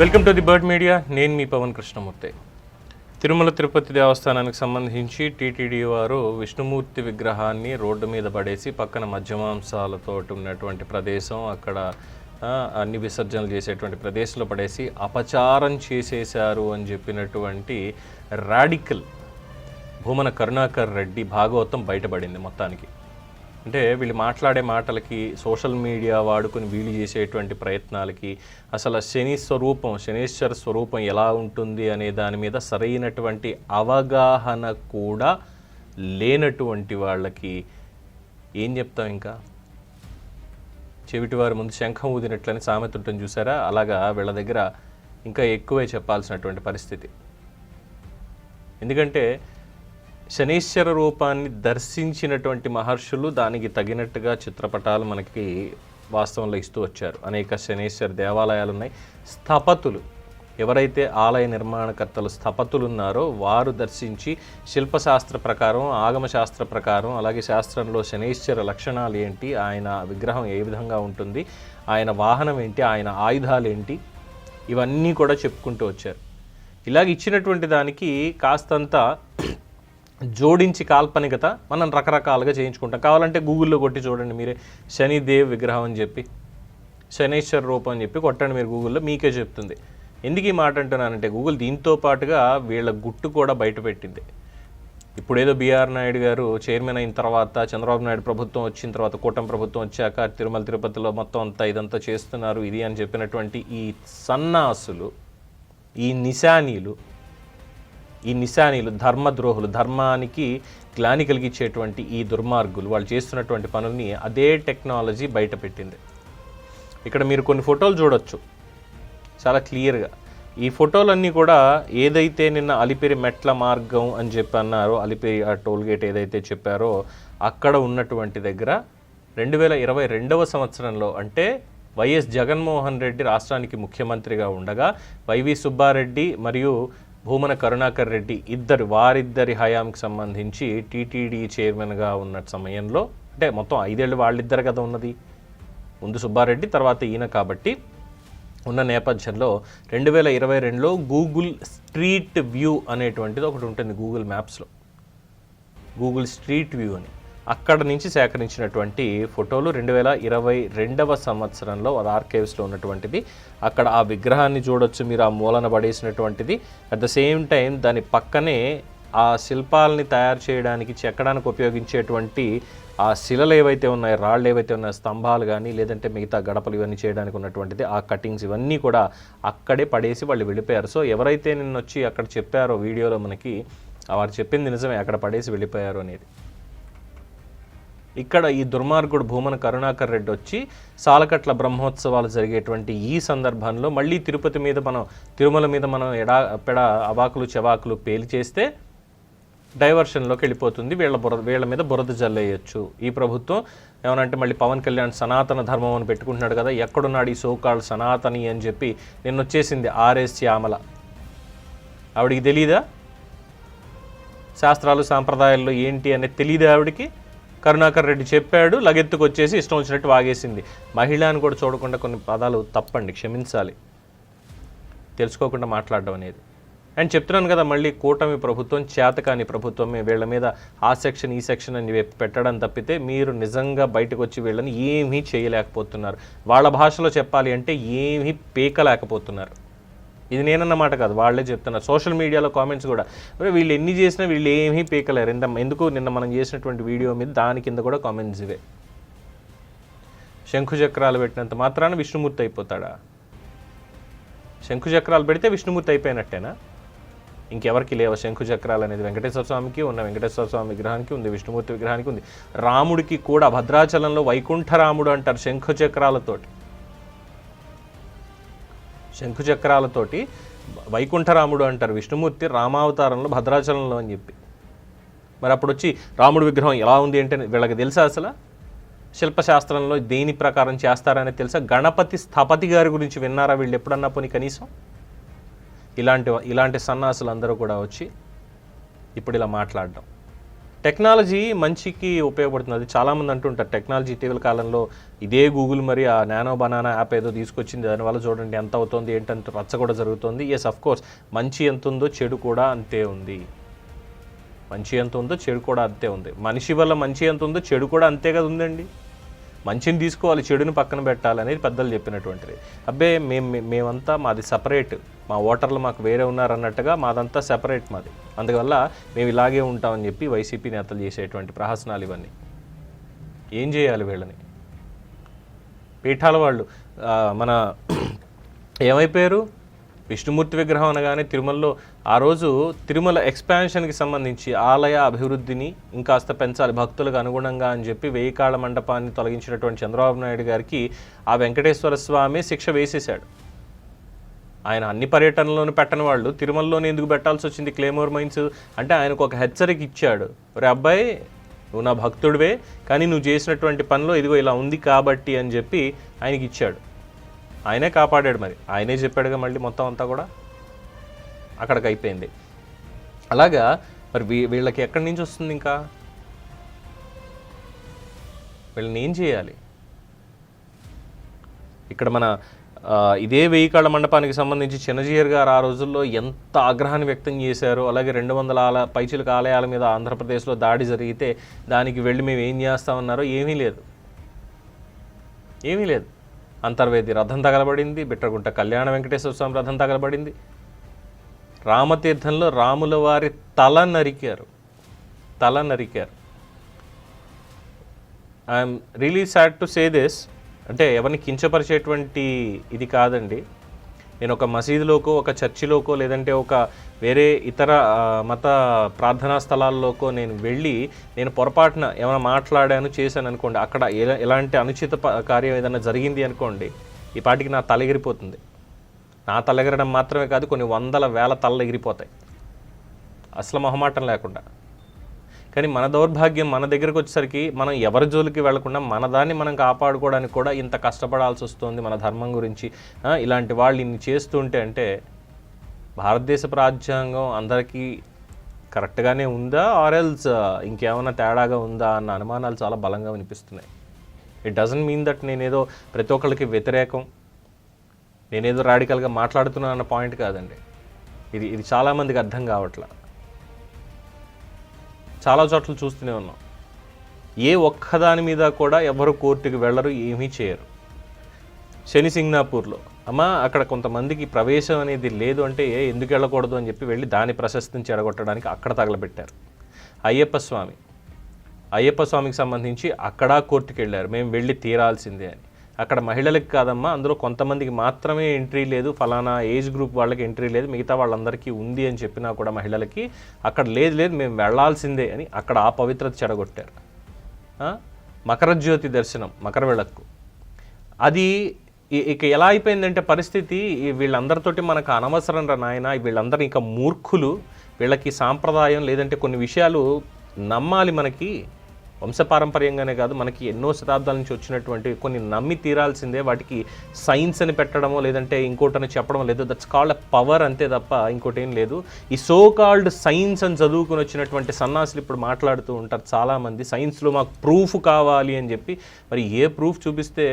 Welcome to the Bird Media. నేను మీ పవన్ కృష్ణమూర్తి. తిరుమల తిరుపతి దేవస్థానానికి సంబంధించి టీటీడీ వారు విష్ణుమూర్తి విగ్రహాన్ని రోడ్డు మీద పడేసి పక్కన మధ్యమాంసాలతో ఉన్నటువంటి ప్రదేశం అక్కడ అన్ని విసర్జనలు చేసేటువంటి ప్రదేశంలో పడేసి అపచారం చేసేశారు అని చెప్పినటువంటి రాడికల్ భూమన కరుణాకర్ రెడ్డి భాగవతం బయటపడింది మొత్తానికి. అంటే వీళ్ళు మాట్లాడే మాటలకి సోషల్ మీడియా వాడుకొని వీళ్ళు చేసేటువంటి ప్రయత్నాలకి అసలు శని స్వరూపం శనీశ్వర స్వరూపం ఎలా ఉంటుంది అనే దాని మీద సరైనటువంటి అవగాహన కూడా లేనటువంటి వాళ్ళకి ఏం చెప్తాం ఇంకా? చెవిటి వారి ముందు శంఖం ఊదినట్లని సామెత ఉంటుంది చూసారా? అలాగా వీళ్ళ దగ్గర ఇంకా ఎక్కువే చెప్పాల్సినటువంటి పరిస్థితి. ఎందుకంటే శనీశ్వర రూపాన్ని దర్శించినటువంటి మహర్షులు దానికి తగినట్టుగా చిత్రపటాలు మనకి వాస్తవంలో ఇస్తూ వచ్చారు. అనేక శనీశ్వర దేవాలయాలు ఉన్నాయి స్థపతులు ఎవరైతే ఆలయ నిర్మాణకర్తలు స్థపతులు ఉన్నారో వారు దర్శించి శిల్పశాస్త్ర ప్రకారం ఆగమశాస్త్ర ప్రకారం అలాగే శాస్త్రంలో శనీశ్వర లక్షణాలు ఏంటి ఆయన విగ్రహం ఏ విధంగా ఉంటుంది ఆయన వాహనం ఏంటి ఆయన ఆయుధాలు ఏంటి ఇవన్నీ కూడా చెప్పుకుంటూ వచ్చారు. ఇలాగ ఇచ్చినటువంటి దానికి కాస్తంత జోడించి కాల్పనికత మనం రకరకాలుగా చేయించుకుంటాం. కావాలంటే గూగుల్లో కొట్టి చూడండి మీరే. శనిదేవ్ విగ్రహం అని చెప్పి శనీశ్వర రూపం అని చెప్పి కొట్టండి మీరు గూగుల్లో మీకే చెప్తుంది. ఎందుకు ఈ మాట అంటున్నానంటే గూగుల్ దీంతో పాటుగా వీళ్ళ గుట్టు కూడా బయటపెట్టింది ఇప్పుడేదో బీఆర్ నాయుడు గారు చైర్మన్ అయిన తర్వాత చంద్రబాబు నాయుడు ప్రభుత్వం వచ్చిన తర్వాత కూటమి ప్రభుత్వం వచ్చాక తిరుమల తిరుపతిలో మొత్తం అంతా ఇదంతా చేస్తున్నారు ఇది అని చెప్పినటువంటి ఈ సన్నాసులు ఈ నిశానీలు ఈ నిశానీలు ధర్మద్రోహులు ధర్మానికి గ్లాని కలిగించేటువంటి ఈ దుర్మార్గులు వాళ్ళు చేస్తున్నటువంటి పనుల్ని అదే టెక్నాలజీ బయట పెట్టింది. ఇక్కడ మీరు కొన్ని ఫోటోలు చూడొచ్చు. చాలా క్లియర్గా. ఈ ఫోటోలన్నీ కూడా ఏదైతే నిన్న అలిపిరి మెట్ల మార్గం అని చెప్పి అన్నారో అలిపిరి ఆ టోల్గేట్ ఏదైతే చెప్పారో అక్కడ ఉన్నటువంటి దగ్గర రెండు వేల ఇరవై రెండవ సంవత్సరంలో అంటే వైఎస్ జగన్మోహన్ రెడ్డి రాష్ట్రానికి ముఖ్యమంత్రిగా ఉండగా వైవి సుబ్బారెడ్డి మరియు భూమన కరుణాకర్ రెడ్డి ఇద్దరు వారిద్దరి హయాంకి సంబంధించి టీటీడీ చైర్మన్గా ఉన్న సమయంలో అంటే మొత్తం ఐదేళ్ళు వాళ్ళిద్దరు కదా ఉన్నది. ముందు సుబ్బారెడ్డి తర్వాత ఈయన కాబట్టి ఉన్న నేపథ్యంలో రెండు వేల ఇరవై రెండులో గూగుల్ స్ట్రీట్ వ్యూ అనేటువంటిది ఒకటి ఉంటుంది గూగుల్ మ్యాప్స్లో. గూగుల్ స్ట్రీట్ వ్యూ అని. అక్కడ నుంచి సేకరించినటువంటి ఫోటోలు రెండు వేల ఇరవై రెండవ సంవత్సరంలో అది ఆర్కైవ్స్లో ఉన్నటువంటిది. అక్కడ ఆ విగ్రహాన్ని చూడొచ్చు మీరు ఆ మూలన పడేసినటువంటిది. అట్ ద సేమ్ టైం దాని పక్కనే ఆ శిల్పాలని తయారు చేయడానికి చెక్కడానికి ఉపయోగించేటువంటి ఆ శిలలు ఏవైతే ఉన్నాయో రాళ్ళు ఏవైతే ఉన్నాయో స్తంభాలు కానీ లేదంటే మిగతా గడపలు ఇవన్నీ చేయడానికి ఉన్నటువంటిది ఆ కటింగ్స్ ఇవన్నీ కూడా అక్కడే పడేసి వాళ్ళు వెళ్ళిపోయారు. సో ఎవరైతే నిన్న వచ్చి అక్కడ చెప్పారో వీడియోలో మనకి వారు చెప్పింది నిజమే అక్కడ పడేసి వెళ్ళిపోయారు అనేది. ఇక్కడ ఈ దుర్మార్గుడు భూమన కరుణాకర్ రెడ్డి వచ్చి సాలకట్ల బ్రహ్మోత్సవాలు జరిగేటువంటి ఈ సందర్భంలో మళ్ళీ తిరుపతి మీద మనం తిరుమల మీద మనం ఎడా పెడ అవాకులు చెవాకులు పేలి చేస్తే డైవర్షన్లోకి వెళ్ళిపోతుంది. వీళ్ళ బురద వీళ్ళ మీద బురద జల్లేయచ్చు. ఈ ప్రభుత్వం ఏమనంటే మళ్ళీ పవన్ కళ్యాణ్ సనాతన ధర్మం అని పెట్టుకుంటున్నాడు కదా ఎక్కడున్నాడు ఈ సోకాళ్ళు సనాతని అని చెప్పి నిన్న వచ్చేసింది ఆర్ఎస్ శ్యామల. ఆవిడికి తెలీదా? శాస్త్రాలు సాంప్రదాయాల్లో ఏంటి అనేది తెలియదు ఆవిడకి? కరుణాకర్ రెడ్డి చెప్పాడు లగెత్తుకు వచ్చేసి ఇష్టం వచ్చినట్టు వాగేసింది. మహిళ అని కూడా చూడకుండా కొన్ని పదాలు తప్పండి క్షమించాలి. తెలుసుకోకుండా మాట్లాడడం అనేది. అండ్ చెప్తున్నాను కదా మళ్ళీ కూటమి ప్రభుత్వం చేతకాని ప్రభుత్వమే వీళ్ళ మీద ఆ సెక్షన్ ఈ సెక్షన్ అని పెట్టడం తప్పితే మీరు నిజంగా బయటకు వచ్చి వీళ్ళని ఏమీ చేయలేకపోతున్నారు. వాళ్ళ భాషలో చెప్పాలి అంటే ఏమీ పీకలేకపోతున్నారు. ఇది నేనన్నమాట కాదు వాళ్ళే చెప్తున్నారు. సోషల్ మీడియాలో కామెంట్స్ కూడా. వీళ్ళు ఎన్ని చేసినా వీళ్ళు ఏమీ పీకలేరు. ఇంత ఎందుకు నిన్న మనం చేసినటువంటి వీడియో మీద దాని కింద కూడా కామెంట్స్ ఇవే. శంఖుచక్రాలు పెట్టినంత మాత్రాన విష్ణుమూర్తి అయిపోతాడా? శంఖుచక్రాలు పెడితే విష్ణుమూర్తి అయిపోయినట్టేనా? ఇంకెవరికి లేవు శంఖుచక్రాలు అనేది. వెంకటేశ్వర స్వామికి ఉన్న వెంకటేశ్వర స్వామి విగ్రహానికి ఉంది విష్ణుమూర్తి విగ్రహానికి ఉంది. రాముడికి కూడా భద్రాచలంలో వైకుంఠ రాముడు అంటారు శంఖుచక్రాలతోటి శంఖుచక్రాలతోటి వైకుంఠరాముడు అంటారు విష్ణుమూర్తి రామావతారంలో భద్రాచలంలో అని చెప్పి. మరి అప్పుడు వచ్చి రాముడు విగ్రహం ఎలా ఉంది అంటే వీళ్ళకి తెలుసా అసలు? శిల్పశాస్త్రంలో దేని ప్రకారం చేస్తారని తెలుసా? గణపతి స్థపతి గారి గురించి విన్నారా వీళ్ళు ఎప్పుడన్నా పోనీ కనీసం? ఇలాంటి ఇలాంటి సన్నాసులు అందరూ కూడా వచ్చి ఇప్పుడు ఇలా మాట్లాడడం. టెక్నాలజీ మంచికి ఉపయోగపడుతుంది. అది చాలామంది అంటుంటారు టెక్నాలజీ ఇటీవల కాలంలో ఇదే గూగుల్ మరి ఆ నానో బనానా యాప్ ఏదో తీసుకొచ్చింది దానివల్ల చూడండి ఎంత అవుతుంది ఏంటంటే రచ్చ కూడా జరుగుతుంది. ఎస్ అఫ్ కోర్స్ మంచి ఎంత ఉందో చెడు కూడా అంతే ఉంది. మంచి ఎంత ఉందో చెడు కూడా అంతే ఉంది. మనిషి వల్ల మంచి ఎంత ఉందో చెడు కూడా అంతే కదా ఉందండి. మంచిని తీసుకోవాలి చెడుని పక్కన పెట్టాలి అనేది పెద్దలు చెప్పినటువంటిది. అబ్బే మేము మేమంతా మాది సపరేట్ మా ఓటర్లు మాకు వేరే ఉన్నారన్నట్టుగా మాదంతా సెపరేట్ మాది. అందువల్ల మేము ఇలాగే ఉంటామని చెప్పి వైసీపీ నేతలు చేసేటువంటి ప్రహసనాలు ఇవన్నీ. ఏం చేయాలి వీళ్ళని? పీఠాల వాళ్ళు మన ఏమైపోయారు? విష్ణుమూర్తి విగ్రహం అనగానే తిరుమలలో ఆ రోజు తిరుమల ఎక్స్పాన్షన్కి సంబంధించి ఆలయ అభివృద్ధిని ఇంకాస్త పెంచాలి భక్తులకు అనుగుణంగా అని చెప్పి వెయ్యి కాళ్ళ మండపాన్ని తొలగించినటువంటి చంద్రబాబు నాయుడు గారికి ఆ వెంకటేశ్వర స్వామి శిక్ష వేసేశాడు. ఆయన అన్ని పర్యటనలోనూ పెట్టని వాళ్ళు తిరుమలలోనే ఎందుకు పెట్టాల్సి వచ్చింది క్లేమోర్ మైన్స్? అంటే ఆయనకు ఒక హెచ్చరిక ఇచ్చాడు. రే అబ్బాయి నువ్వు నా భక్తుడివే కానీ నువ్వు చేసినటువంటి పనిలో ఇదిగో ఇలా ఉంది కాబట్టి అని చెప్పి ఆయనకి ఇచ్చాడు. ఆయనే కాపాడాడు మరి. ఆయనే చెప్పాడుగా మళ్ళీ మొత్తం అంతా కూడా? అక్కడికి అయిపోయింది అలాగా మరి వీ- వీళ్ళకి ఎక్కడి నుంచి వస్తుంది ఇంకా? వీళ్ళని ఏం చేయాలి? ఇక్కడ మన ఇదే వెయ్యి కాళ్ళ మండపానికి సంబంధించి చిన్నజీయర్ గారు ఆ రోజుల్లో ఎంత ఆగ్రహాన్ని వ్యక్తం చేశారో అలాగే రెండు వందల ఆల పైచిలక ఆలయాల మీద ఆంధ్రప్రదేశ్లో దాడి జరిగితే దానికి వెళ్ళి మేము ఏం చేస్తామన్నారో ఏమీ లేదు. ఏమీ లేదు. అంతర్వేది రథం తగలబడింది బిట్రగుంట కళ్యాణ వెంకటేశ్వర స్వామి రథం తగలబడింది. రామతీర్థంలో రాముల వారి తల నరికారు. తల నరికారు. I'm really sad to say this అంటే ఎవరిని కించపరిచేటువంటి ఇది కాదండి. నేను ఒక మసీదులోకో ఒక చర్చిలోకో లేదంటే ఒక వేరే ఇతర మత ప్రార్థనా స్థలాల్లోకో నేను వెళ్ళి నేను పొరపాటున ఏమైనా మాట్లాడాను చేశాను అనుకోండి అక్కడ ఎలా ఎలాంటి అనుచిత కార్యం ఏదైనా జరిగింది అనుకోండి ఈ పాటికి నా తల ఎగిరిపోతుంది. నా తల ఎగరడం మాత్రమే కాదు కొన్ని వందల వేల తలలు ఎగిరిపోతాయి. అసలు మొహమాటం లేకుండా. కానీ మన దౌర్భాగ్యం మన దగ్గరకు వచ్చేసరికి మనం ఎవరి జోలికి వెళ్ళకుండా మన దాన్ని మనం కాపాడుకోవడానికి కూడా ఇంత కష్టపడాల్సి వస్తుంది మన ధర్మం గురించి. ఇలాంటి వాళ్ళు ఇన్ని చేస్తుంటే అంటే భారతదేశ రాజ్యాంగం అందరికీ కరెక్ట్గానే ఉందా? ఆర్ఎల్స్ ఇంకేమైనా తేడాగా ఉందా? అన్న అనుమానాలు చాలా బలంగా వినిపిస్తున్నాయి. ఇట్ డజంట్ మీన్ దట్ నేనేదో ప్రతి ఒక్కరికి వ్యతిరేకం నేనేదో రాడికల్గా మాట్లాడుతున్నాను అన్న పాయింట్ కాదండి. ఇది ఇది చాలామందికి అర్థం కావట్లా. చాలా చోట్ల చూస్తూనే ఉన్నాం. ఏ ఒక్కదాని మీద కూడా ఎవరు కోర్టుకి వెళ్ళరు ఏమీ చేయరు. శని సింగ్నాపూర్లో అమ్మా అక్కడ కొంతమందికి ప్రవేశం అనేది లేదు అంటే ఏ ఎందుకు వెళ్ళకూడదు అని చెప్పి వెళ్ళి దాని ప్రశస్తిని చెడగొట్టడానికి అక్కడ తగలబెట్టారు. అయ్యప్ప స్వామి అయ్యప్ప స్వామికి సంబంధించి అక్కడ కోర్టుకి వెళ్ళారు మేము వెళ్ళి తీరాల్సిందే అని. అక్కడ మహిళలకు కాదమ్మా అందులో కొంతమందికి మాత్రమే ఎంట్రీ లేదు ఫలానా ఏజ్ గ్రూప్ వాళ్ళకి ఎంట్రీ లేదు మిగతా వాళ్ళందరికీ ఉంది అని చెప్పినా కూడా మహిళలకి అక్కడ లేదు లేదు మేము వెళ్ళాల్సిందే అని అక్కడ ఆ పవిత్రత చెడగొట్టారు. మకరజ్యోతి మకర జ్యోతి దర్శనం మకర విళక్కు. అది ఇక ఎలా అయిపోయిందంటే పరిస్థితి వీళ్ళందరితోటి మనకు అనవసరం రా నాయన వీళ్ళందరూ ఇంకా మూర్ఖులు వీళ్ళకి సాంప్రదాయం లేదంటే కొన్ని విషయాలు నమ్మాలి మనకి. వంశపారంపర్యంగానే కాదు మనకి ఎన్నో శతాబ్దాల నుంచి వచ్చినటువంటి కొన్ని నమ్మి తీరాల్సిందే వాటికి సైన్స్ అని పెట్టడమో లేదంటే ఇంకోటని చెప్పడం లేదు. దట్స్ కాల్డ్ అ పవర్ అంతే తప్ప ఇంకోటి ఏం లేదు. ఈ సో కాల్డ్ సైన్స్ అని చదువుకుని వచ్చినటువంటి సన్నాసులు ఇప్పుడు మాట్లాడుతూ ఉంటారు చాలామంది. సైన్స్లో మాకు ప్రూఫ్ కావాలి అని చెప్పి మరి ఏ ప్రూఫ్ చూపిస్తే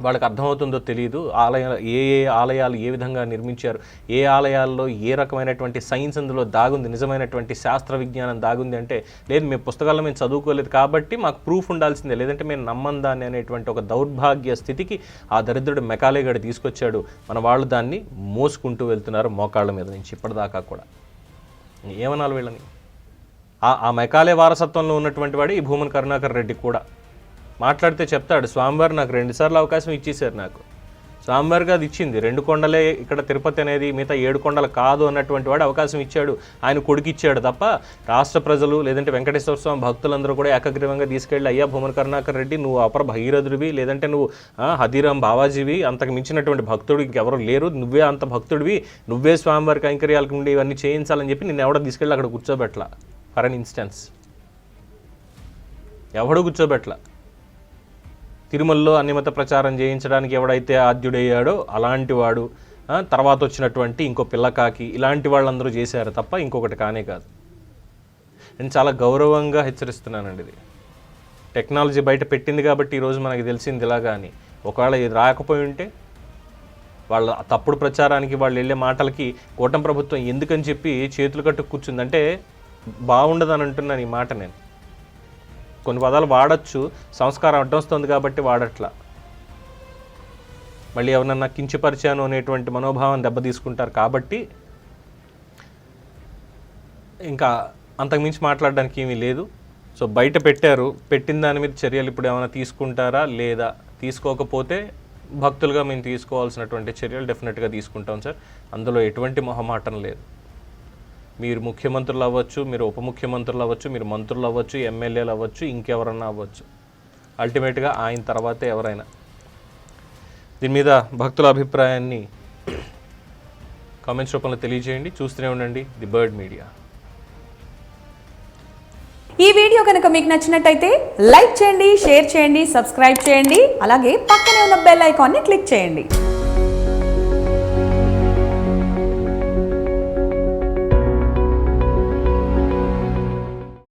వాళ్ళకి అర్థమవుతుందో తెలియదు ఆలయాలు ఏ ఏ ఆలయాలు ఏ విధంగా నిర్మించారు ఏ ఆలయాల్లో ఏ రకమైనటువంటి సైన్స్ అందులో దాగుంది నిజమైనటువంటి శాస్త్ర విజ్ఞానం దాగుంది అంటే లేదు మేము పుస్తకాల్లో మేము చదువుకోలేదు కాబట్టి మాకు ప్రూఫ్ ఉండాల్సిందే. లేదంటే మేము నమ్మందాన్ని అనేటువంటి ఒక దౌర్భాగ్య స్థితికి ఆ దరిద్రుడు మెకాలేగడ తీసుకొచ్చాడు. మన వాళ్ళు దాన్ని మోసుకుంటూ వెళ్తున్నారు మోకాళ్ళ మీద నుంచి ఇప్పటిదాకా కూడా. ఏమనాలి వీళ్ళని? ఆ ఆ మెకాలే వారసత్వంలో ఉన్నటువంటి వాడు ఈ భూమన్ కరుణాకర్ రెడ్డి కూడా. మాట్లాడితే చెప్తాడు స్వామివారు నాకు రెండుసార్లు అవకాశం ఇచ్చేశారు నాకు. స్వామివారి అది ఇచ్చింది. రెండు కొండలే ఇక్కడ తిరుపతి అనేది మిగతా ఏడు కొండలు కాదు అన్నటువంటి వాడు అవకాశం ఇచ్చాడు. ఆయన కొడుకు ఇచ్చాడు తప్ప రాష్ట్ర ప్రజలు లేదంటే వెంకటేశ్వర స్వామి భక్తులందరూ కూడా ఏకగ్రీవంగా తీసుకెళ్ళి అయ్యా భూమన్ కరుణాకర్ రెడ్డి నువ్వు అపర భగీరథుడివి లేదంటే నువ్వు ఆ, హదీరాం బావాజీవి అంతకు మించినటువంటి భక్తుడు ఇంకెవరు లేరు నువ్వే అంత భక్తుడివి నువ్వే స్వామివారి కైంకర్యాలకు ఉండి ఇవన్నీ చేయించాలని చెప్పి నేను ఎవడో తీసుకెళ్ళి అక్కడ కూర్చోబెట్ల. ఫర్ అన్ ఇన్స్టెన్స్ ఎవడు కూర్చోబెట్ల. తిరుమలలో అన్యమత ప్రచారం చేయించడానికి ఎవడైతే ఆద్యుడయ్యాడో అలాంటి వాడు తర్వాత వచ్చినటువంటి ఇంకో పిల్లకాకి ఇలాంటి వాళ్ళందరూ చేశారు తప్ప ఇంకొకటి కానే కాదు. నేను చాలా గౌరవంగా హెచ్చరిస్తున్నానండి ఇది. టెక్నాలజీ బయట పెట్టింది కాబట్టి ఈరోజు మనకి తెలిసింది ఇలాగా అని ఒకవేళ ఇది రాకపోయి ఉంటే వాళ్ళ తప్పుడు ప్రచారానికి వాళ్ళు వెళ్ళే మాటలకి కూటమి ప్రభుత్వం ఎందుకని చెప్పి చేతులు కట్టు కూర్చుందంటే బాగుండదని అంటున్నాను ఈ మాట నేను. కొన్ని పదాలు వాడచ్చు. సంస్కారం అడ్డొస్తుంది కాబట్టి వాడట్లా. మళ్ళీ ఎవరన్నా కించపరిచాను అనేటువంటి మనోభావం దెబ్బతీసుకుంటారు కాబట్టి ఇంకా అంతకుమించి మాట్లాడడానికి ఏమీ లేదు. సో బయట పెట్టారు. పెట్టిన దాని మీద చర్యలు ఇప్పుడు ఏమైనా తీసుకుంటారా? లేదా? తీసుకోకపోతే భక్తులుగా మేము తీసుకోవాల్సినటువంటి చర్యలు డెఫినెట్గా తీసుకుంటాం సార్. అందులో ఎటువంటి మొహమాటం లేదు. మీరు ముఖ్యమంత్రులు అవ్వచ్చు మీరు ఉప ముఖ్యమంత్రులు అవ్వచ్చు మీరు మంత్రులు అవ్వచ్చు ఎమ్మెల్యేలు అవ్వచ్చు ఇంకెవరన్నా అవ్వచ్చు. అల్టిమేట్గా ఆయన తర్వాతే ఎవరైనా. దీని మీద భక్తుల అభిప్రాయాన్ని కామెంట్స్ రూపంలో తెలియజేయండి. చూస్తూనే ఉండండి. ది బర్డ్ మీడియా ఈ వీడియో కనుక మీకు నచ్చినట్టయితే లైక్ చేయండి షేర్ చేయండి సబ్స్క్రైబ్ చేయండి. అలాగే పక్కనే ఉన్న బెల్ ఐకాన్ని క్లిక్ చేయండి.